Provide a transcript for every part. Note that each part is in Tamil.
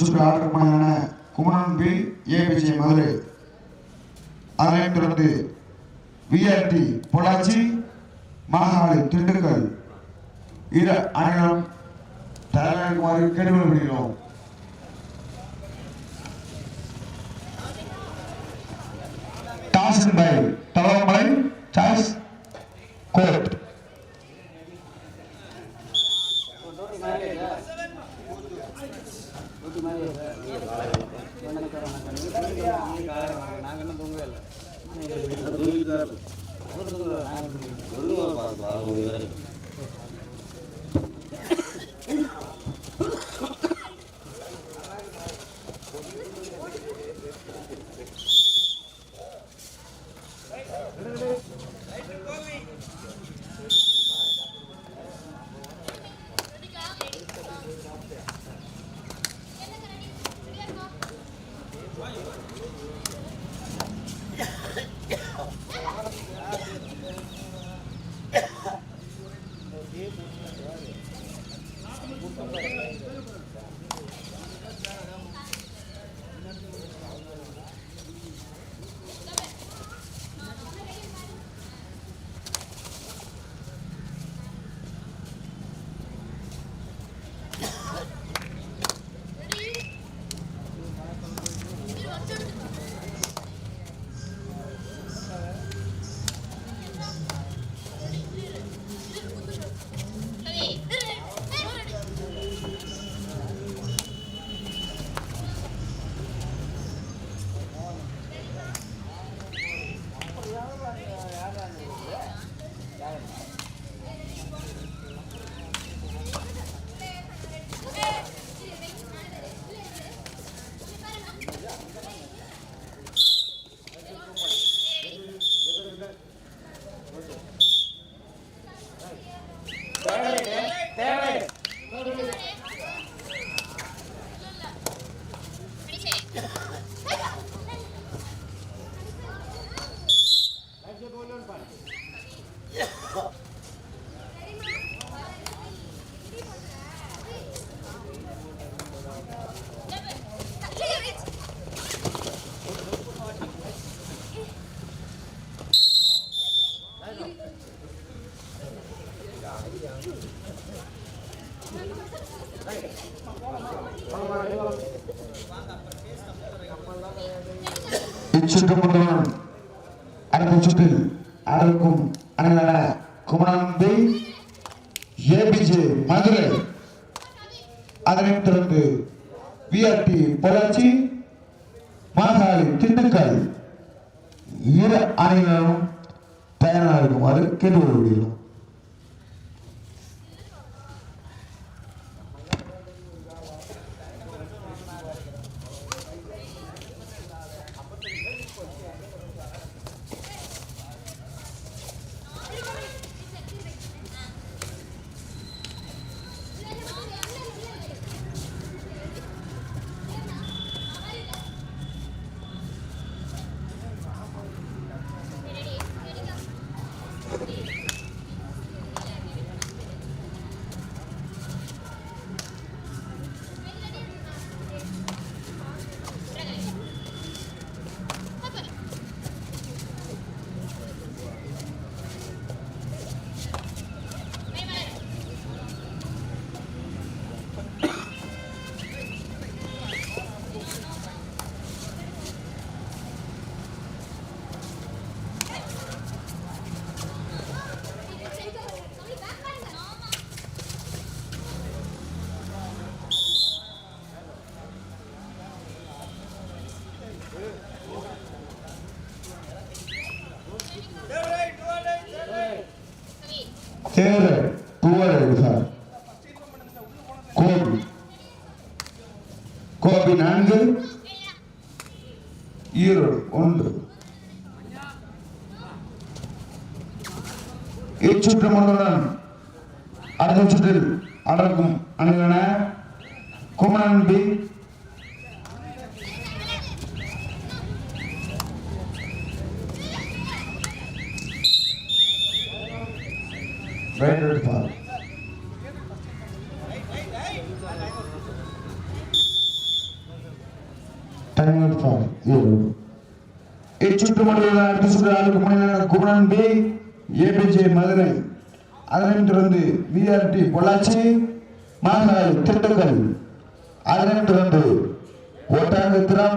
சுற்று ஆட்டமான குமரன் பி. ஏபிஜே மதுரை. அதனைத் தொடர்ந்து விஆர்டி பொள்ளாச்சி மாகாளி திண்டுக்கல். இரு அணிகளும் தயாரிக்குமாறு கேட்டுக்கொள்ளப்படுகிறோம் toss won by Thalavamalai choice court. 그래. இச்சுற்று முதல்வன் இச்சுற்று மண்டல அடுத்த சுற்று ஆளுக்கு குமரன் பி ஏபிஜே மதுரை. அதனைத் தொடர்ந்து விஆர்டி பொள்ளாச்சி மாநகர் திண்டுக்கல். அதனைத் தொடர்ந்து ஒட்டாங்கத்திரம்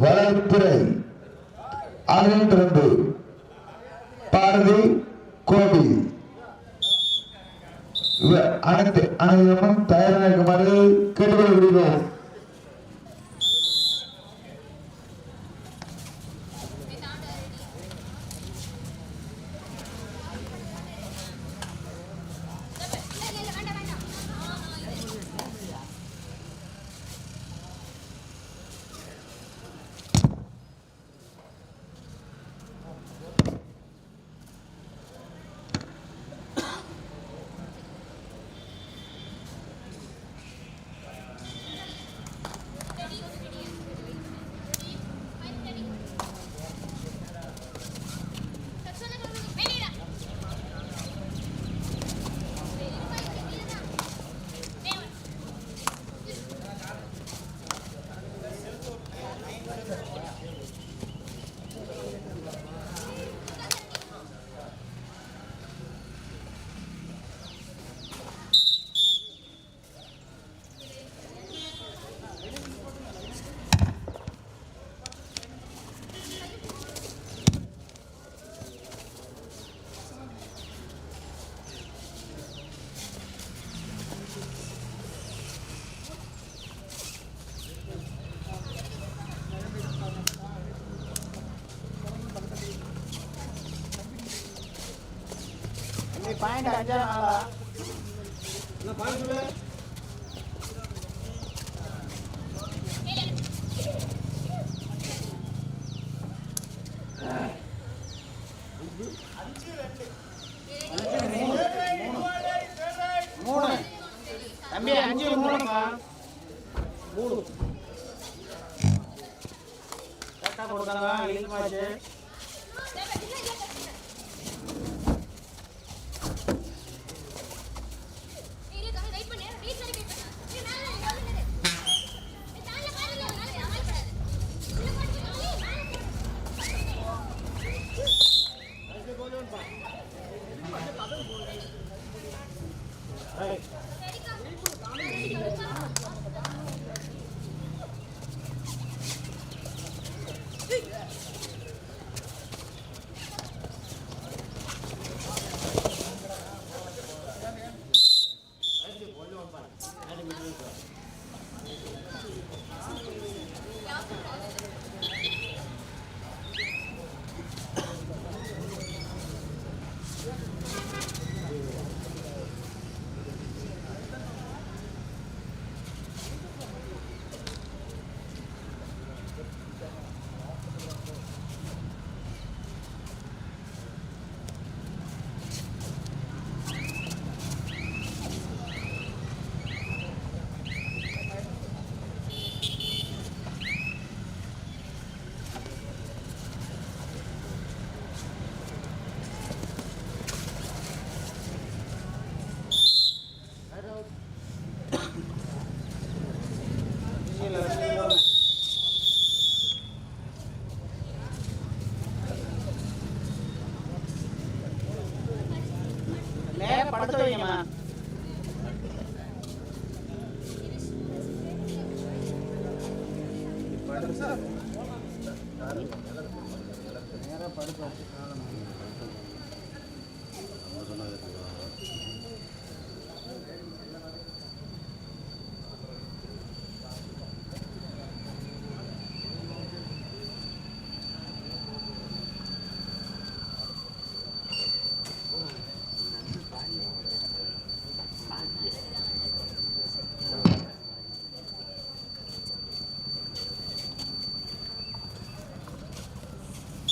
வளர்ப்பிறை. அதனைத் தொடர்ந்து பாரதி கோபி. அனைத்து அனைவரும் தயாராக இருக்குமாறு விடுகிறோம் பாயிண்ட் அஞ்சா நாளா All right.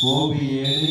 கோபி ஏழு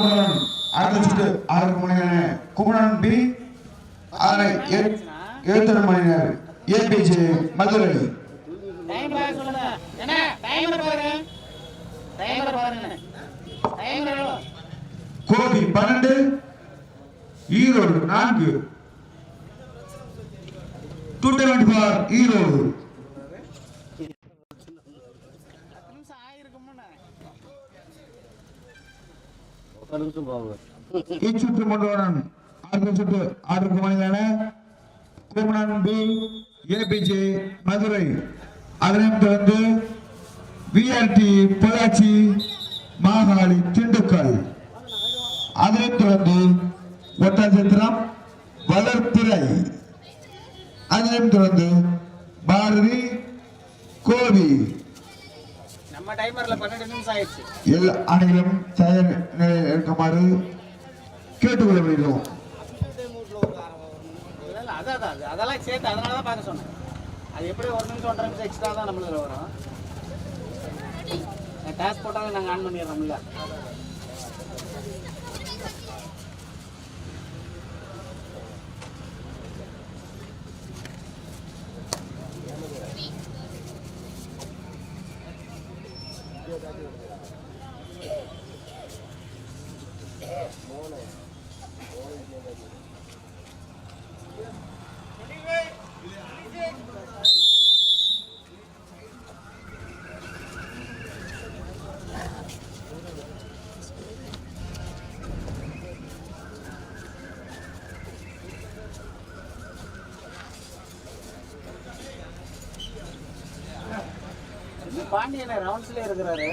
இச்சுற்று முதல்வன் ஆறு சுற்று ஆறு மணி நேரம் பி ஏபிஜே மதுரை. அதனைத் தொடர்ந்து விஆர்டி பொள்ளாச்சி மாகாளி திண்டுக்கல். அதனைத் தொடர்ந்து ஒட்டாசத்திரம் வளர்த்துறை அதனைத் தொடர்ந்து பாரதி கோவி. நம்ம டைமர்ல பன்னெண்டு நிமிஷம் ஆயிடுச்சு. எல்லா அணிகளும் தயார் இருக்குமாறு இல்ல, இல்ல, அதான் அதான் அது- அதெல்லாம் சேர்த்து அதனால தான் பார்க்க சொன்னேன். அது எப்படி ஒரு நிமிஷம் ஒன்றரை நிமிஷம் எக்ஸ்ட்ரா தான் நம்மளுக்கு வரும். டாஸ் போட்டாலும் நாங்கள் ஆன் பண்ணிடுறோம்ல. பாண்டியனை ரவுண்ட்ஸ்ல இருக்கிறாரு.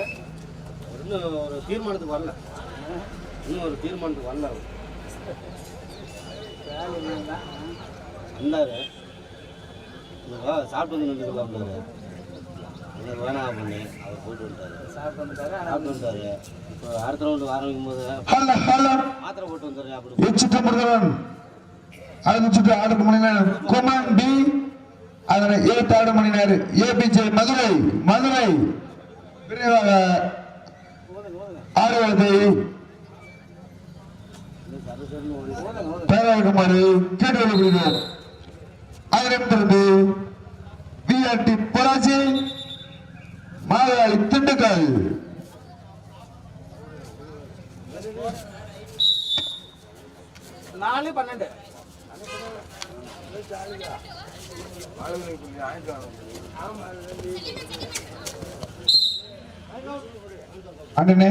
இன்னும் ஒரு தீர்மானத்துக்கு வரல. இன்னும் ஒரு தீர்மானத்துக்கு வரல வா சாப்பிட்டு வந்து நின்றுக்கலாம்னாரு எனக்கு வேணாம் பண்ணி அவர் போயிட்டு வந்துட்டாரு. சாப்பிட்டு வந்துட்டாரு சாப்பிட்டு வந்துட்டாரு. இப்போ அடுத்த ரவுண்டு ஆரம்பிக்கும் போது மாத்திரை போட்டு வந்துடுறேன் அப்படி சுற்று ஆறு மணி நேரம். அதனை இருபத்தி ஆறு மணி நேரம் ஏபிஜே மதுரை மதுரை. விரைவாக ஓதுங்க ஓதுங்க ஆடுவதை சரசரன்னு ஓடி ஓதுங்க அதனைத் தொடர்ந்து விஆர்டி பொள்ளாச்சி மாதவாளி திண்டுக்கல். நாலு பன்னெண்டு. அண்ணனே.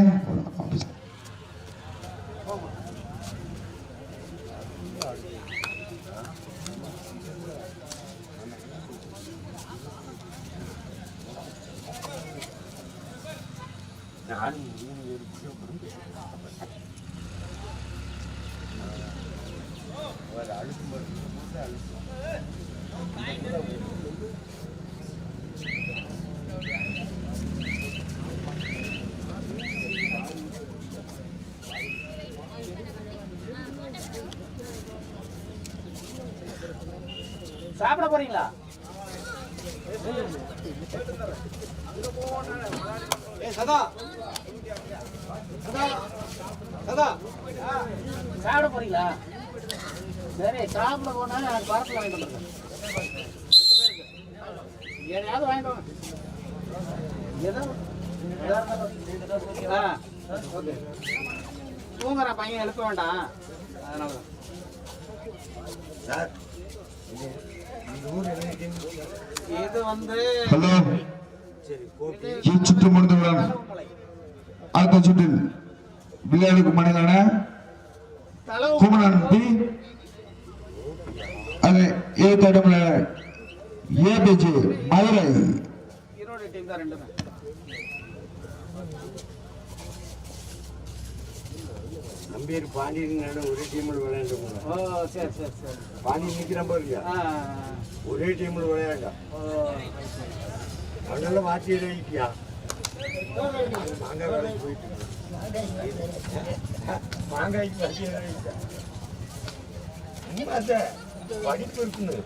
சரி சாப்பிட போனா எனக்கு பரத்தில் வாங்கிட்டு வந்துருங்க ரெண்டு பேருக்கு எதையாவது வாங்கிட்டு வாங்க. இருந்தாலும் ஆ ஓகே. தூங்குறான் பையன் எழுப்ப வேண்டாம். அதனால தான். இது வந்து ஹலோ. இச்சுற்று முடிந்தவுடன். அடுத்த சுற்றில் விளையாடுக்கு மனிதன தலவு குமரன் பி அது ஏழு இடம்ல ஏபிஜே மதுரை. பேர் பாண்டியன் ஒரே டீமில் விளையாண்டு ஓ சரி சரி சரி. பாண்டியன் நிற்கிறான் பாருங்க ஆ ஒரே டீமில் விளையாண்டான் ஓ அதனால மாற்றி எழுதிக்கியா மாங்காய் வேலைக்கு போயிட்டு. மாங்காய்க்கு மாற்றி படிப்பு இருக்குன்னு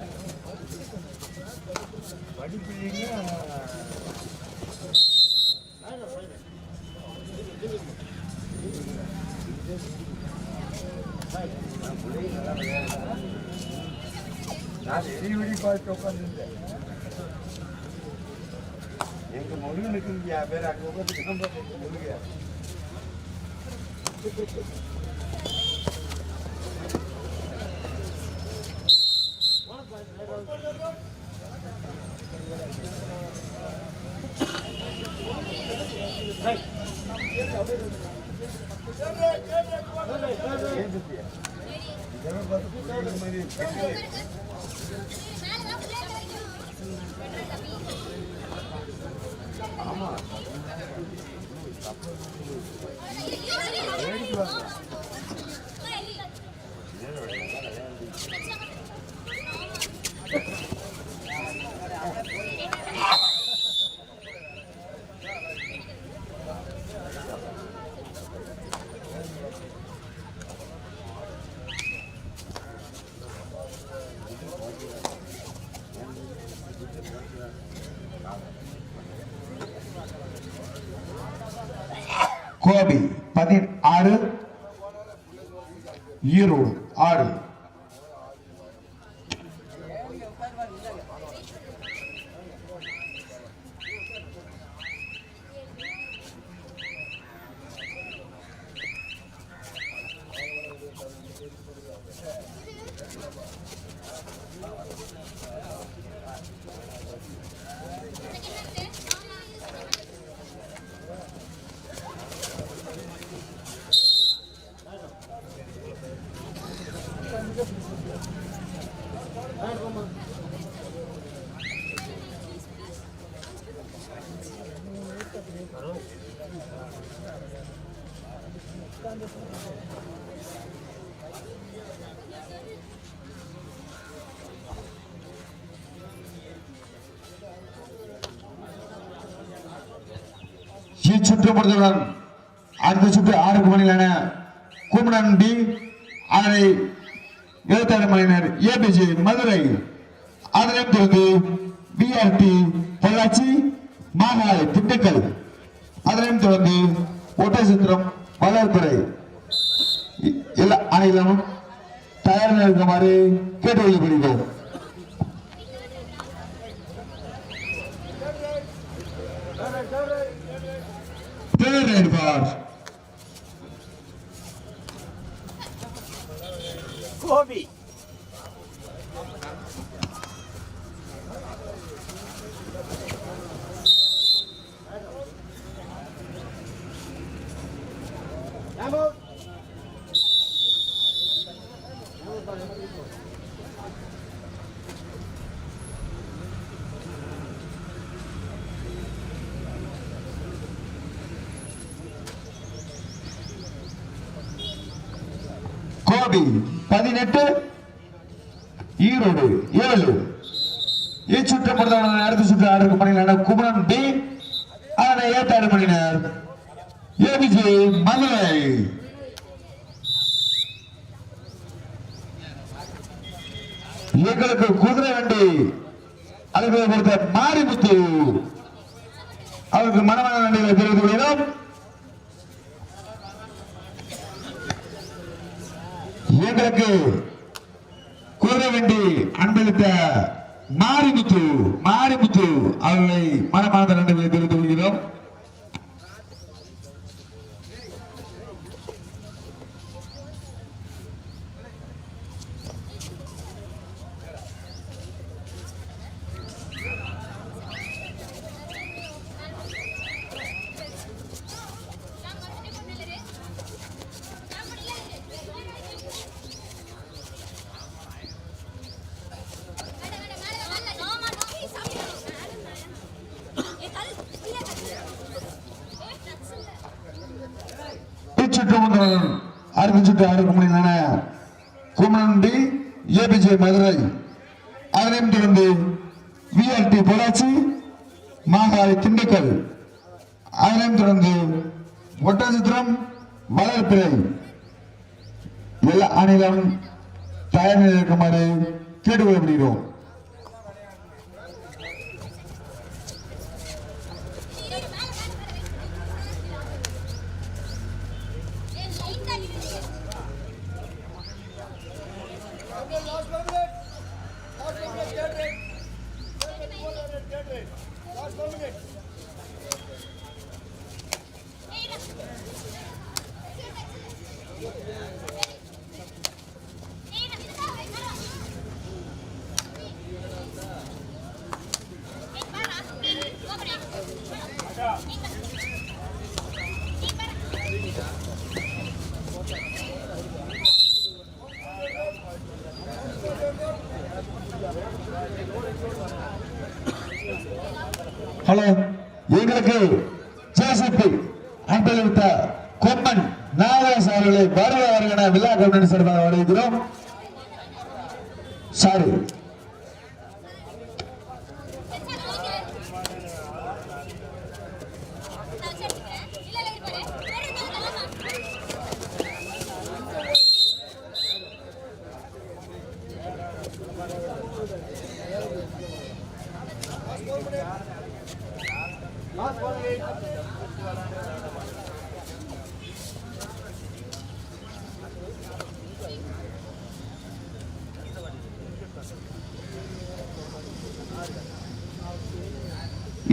படிப்பு இல்லைன்னா நான் வெளியே பார்த்து உட்காந்துருந்தேன் எங்க முருகனுக்கு இங்க பேர் அங்க உட்காந்து முருகன். ஆமா 你再里滑倒了 இச்சுற்று அடுத்த சுற்று ஆறு மணியிலான குமரன் டி அதனை எழுபத்தாறு மணியினர் ஏபிஜி மதுரை. அதனைத் தொடர்ந்து விஆர்டி பொள்ளாச்சி மாகாய் திண்டுக்கல். அதனையும் தொடர்ந்து ஒட்டசத்திரம் வளர்த்துறை எல்லா அனைவரும் தயாராக இருக்குமாறு கேட்டுக்கொள்ளப்படுகிறோம் தேர்வார் Gopi Vamos. Vamos para el Gopi பதினெட்டு ஈரோடு ஏழு. இச்சுற்று பொறுத்தவரை அடுத்த சுற்று ஆறு மணி நேரம் குமரன் பி. அதனை ஏற்றாறு மணி நேரம் ஏபிஜி மதுரை. எங்களுக்கு குதிரை வண்டி. அதுக்கு பொறுத்த மாரிமுத்து. அவருக்கு மனமான வண்டிகளை தெரிவித்துக் கொள்கிறோம். உங்களுக்கு கூற வேண்டி அன்பளித்த மாரிமுத்து மாரிமுத்து அவர்களை மனமார்ந்த நன்றிகளை தெரிவித்துக் கொள்கிறோம் இச்சுற்று முதல்வர் அடுத்த சுற்று ஆடுக்கு முடிந்தன Kumaran T A P J Madurai அதனையும் தொடர்ந்து விஆர்டி பொள்ளாச்சி மாகாளி திண்டுக்கல் அதனையும் தொடர்ந்து ஒட்டச்சித்திரம் வளர்ப்பிறை எல்லா அணிகளும் தயார் நிலையில் கேட்டுக்கொள்ளப்படுகிறோம் ஹலோ எங்களுக்கு ஜேசிபி அன்பளித்த கொம்மன் நாகராஜ் அவர்களை வருக என விழா கமிட்டி சார்பாக வரவேற்கிறோம் சாரி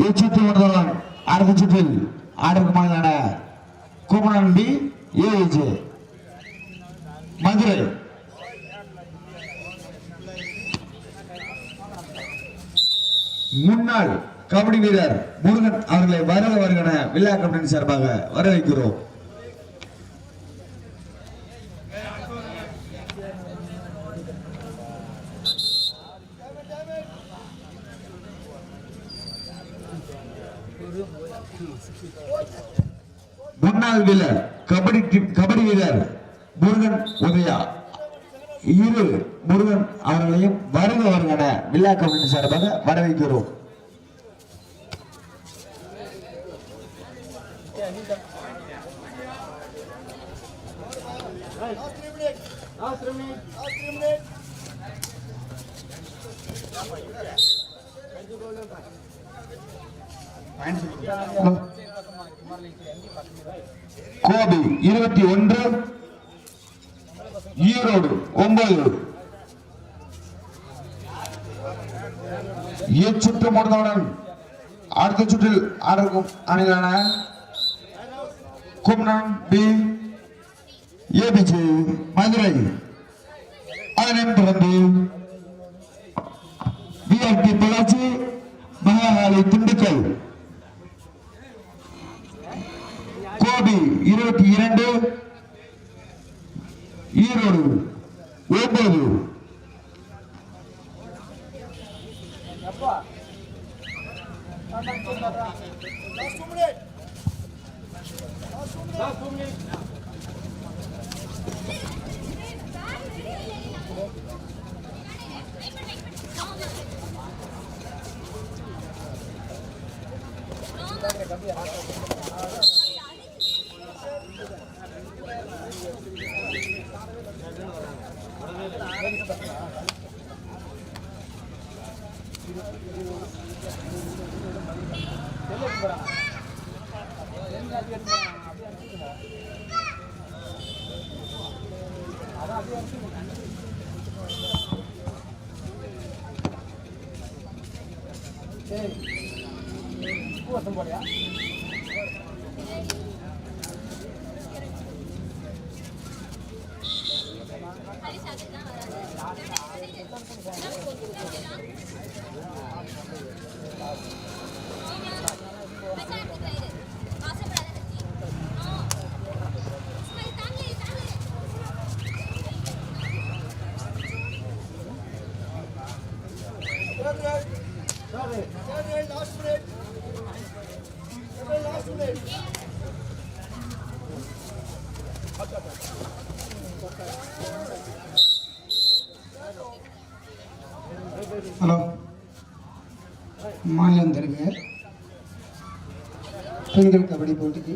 இச்சுற்று வந்தவன் அடுத்த சுற்றில் ஆடற்குமான குமணன் பி ஏஜ் மதுரை. முன்னாள் கபடி வீரர் முருகன் அவர்களை வருக வருகன விழா கம்பெனி சார்பாக வரவேற்கிறோம் முன்னாள் வீரர் கபடி கபடி வீரர் முருகன் உதயா. இரு முருகன் அவர்களையும் வருக வருகன விழா கமிட்டி சார்பாக வரவேற்கிறோம். கோபி இருபத்தி ஒன்று. ஈரோடு ஒன்பது இச்சுற்று முடிந்தவுடன் அடுத்த சுற்றில் ஆடக்கும் அணிகளான கும்னம் P. A P G Madurai. அதனைத் தொடர்ந்து V R T Pollachi Mahakali Dindigul. Gobi இருபத்தி இரண்டு ஈரோடு ஒன்பது Gracias minute. ஹலோ மாநிலம் தருக பெண்கள் கபடி போட்டிக்கு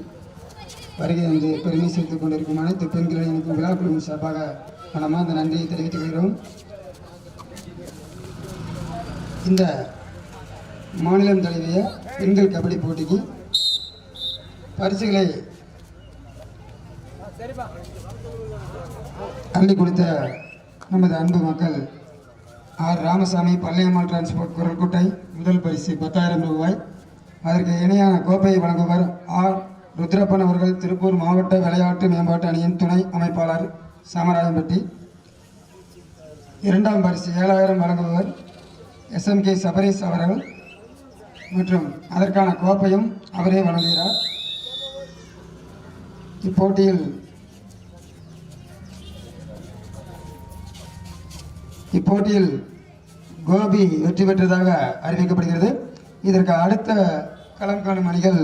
வருகை வந்து பெருமை சேர்த்துக் கொண்டிருக்கும் அனைத்து பெண்களை எனக்கு விழா குழுவின் சார்பாக மனமார்ந்த நன்றியை தெரிவித்துக் கொள்கிறோம். இந்த மாநிலம் தழுவிய பெண்கள் கபடி போட்டிக்கு பரிசுகளை அள்ளி கொடுத்த நமது அன்பு மக்கள் ஆர். ராமசாமி பள்ளியம்மாள் டிரான்ஸ்போர்ட் குரல் குட்டை முதல் பரிசு பத்தாயிரம் ரூபாய். அதற்கு இணையான கோப்பையை வழங்குவர் ஆர் ருத்ரப்பன் அவர்கள் திருப்பூர் மாவட்ட விளையாட்டு மேம்பாட்டு அணியின் துணை அமைப்பாளர் சாமராஜன்பட்டி இரண்டாம் பரிசு ஏழாயிரம் வழங்குபவர் எஸ்எம்கே சபரீஷ் அவர்கள். மற்றும் அதற்கான கோப்பையும் அவரே வழங்குகிறார். இப்போட்டியில் இப்போட்டியில் கோபி வெற்றி பெற்றதாக அறிவிக்கப்படுகிறது. இதற்கு அடுத்த களம் காணும் அணிகள்